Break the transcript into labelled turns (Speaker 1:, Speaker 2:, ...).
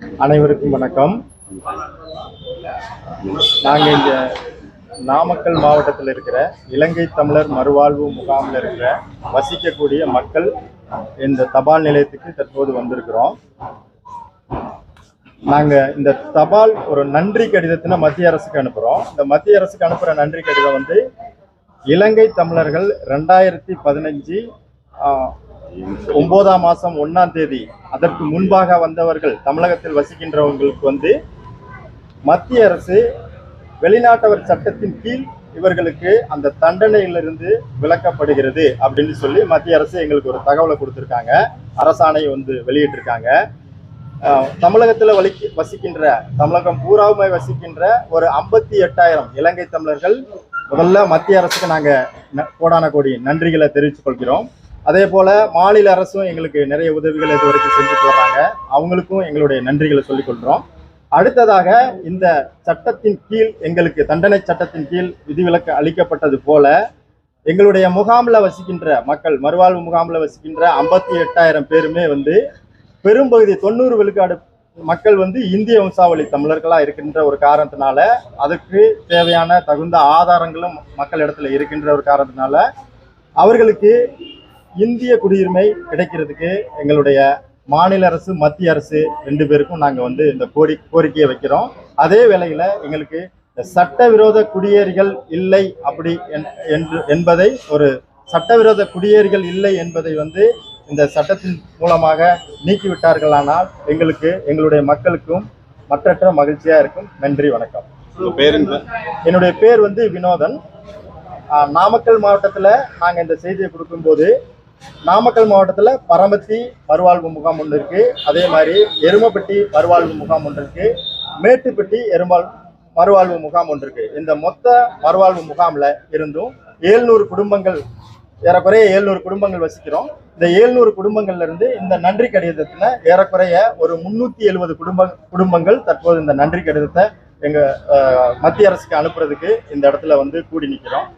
Speaker 1: அனைவருக்கும் வணக்கம். நாங்கள் இங்கே நாமக்கல் மாவட்டத்தில் இருக்கிற இலங்கை தமிழர் மறுவாழ்வு முகாமில் இருக்கிற வசிக்கக்கூடிய மக்கள் இந்த தபால் நிலையத்துக்கு தற்போது வந்திருக்கிறோம். நாங்கள் இந்த தபால் ஒரு நன்றி கடிதத்தினை மத்திய அரசுக்கு அனுப்புகிறோம் இந்த மத்திய அரசுக்கு அனுப்புகிற நன்றி கடிதம் வந்து இலங்கை தமிழர்கள் ரெண்டாயிரத்தி பதினஞ்சு ஒன்பதாம் மாசம் ஒன்னாம் தேதி. அதற்கு முன்பாக வந்தவர்கள் தமிழகத்தில் வசிக்கின்றவங்களுக்கு வந்து மத்திய அரசு வெளிநாட்டவர் சட்டத்தின் கீழ் இவர்களுக்கு அந்த தண்டனையிலிருந்து விளக்கப்படுகிறது அப்படின்னு சொல்லி மத்திய அரசு எங்களுக்கு ஒரு தகவலை கொடுத்துருக்காங்க. அரசாணை வந்து வெளியிட்டிருக்காங்க. தமிழகத்தில் வலிக்கு வசிக்கின்ற தமிழகம் பூராவுமே வசிக்கின்ற ஒரு ஐம்பத்தி எட்டாயிரம் இலங்கை தமிழர்கள் முதல்ல மத்திய அரசுக்கு நாங்கள் ந- கோடான கோடி நன்றிகளை தெரிவித்துக் கொள்கிறோம். அதே போல மாநில அரசும் எங்களுக்கு நிறைய உதவிகள் இது வரைக்கும் செஞ்சுட்டு வர்றாங்க அவங்களுக்கும் எங்களுடைய நன்றிகளை சொல்லிக் கொள்கிறோம் அடுத்ததாக இந்த சட்டத்தின் கீழ் எங்களுக்கு தண்டனை சட்டத்தின் கீழ் விதிவிலக்கு அளிக்கப்பட்டது போல எங்களுடைய முகாமில் வசிக்கின்ற மக்கள் மறுவாழ்வு முகாமில் வசிக்கின்ற ஐம்பத்தி எட்டாயிரம் பேருமே வந்து பெரும்பகுதி தொண்ணூறு விழுக்காடு மக்கள் வந்து இந்திய வம்சாவளி தமிழர்களாக இருக்கின்ற ஒரு காரணத்தினால அதுக்கு தேவையான தகுந்த ஆதாரங்களும் மக்கள் இடத்துல இருக்கின்ற ஒரு காரணத்தினால அவர்களுக்கு இந்திய குடியுரிமை கிடைக்கிறதுக்கு எங்களுடைய மாநில அரசு மத்திய அரசு ரெண்டு பேருக்கும் நாங்கள் வந்து இந்த கோரி கோரிக்கையை வைக்கிறோம். அதே வேளையில் எங்களுக்கு இந்த சட்டவிரோத குடியேறிகள் இல்லை அப்படி என்- என்று என்பதை ஒரு சட்டவிரோத குடியேறிகள் இல்லை என்பதை வந்து இந்த சட்டத்தின் மூலமாக நீக்கிவிட்டார்களானால் எங்களுக்கு எங்களுடைய மக்களுக்கும் மற்றற்ற மகிழ்ச்சியாக இருக்கும். நன்றி வணக்கம். என்னுடைய பேர் வந்து வினோதன். நாமக்கல் மாவட்டத்தில் நாங்கள் இந்த செய்தியை கொடுக்கும்போது நாமக்கல் மாவட்டத்தில் பரமத்தி மறுவாழ்வு முகாம் ஒன்று இருக்குது அதே மாதிரி எருமப்பட்டி மறுவாழ்வு முகாம் ஒன்று இருக்குது மேட்டுப்பட்டி எருமாள் மறுவாழ்வு முகாம் ஒன்று இருக்குது இந்த மொத்த மறுவாழ்வு முகாமில் இருந்தும் ஏழ்நூறு குடும்பங்கள் ஏறக்குறைய ஏழ்நூறு குடும்பங்கள் வசிக்கிறோம். இந்த ஏழ்நூறு குடும்பங்கள்லேருந்து இந்த நன்றி கடிதத்தில் ஏறக்குறைய ஒரு முந்நூற்றி எழுபது குடும்ப குடும்பங்கள் தற்போது இந்த நன்றி கடிதத்தை எங்கள் மத்திய அரசுக்கு அனுப்புறதுக்கு இந்த இடத்துல வந்து கூடி நிற்கிறோம்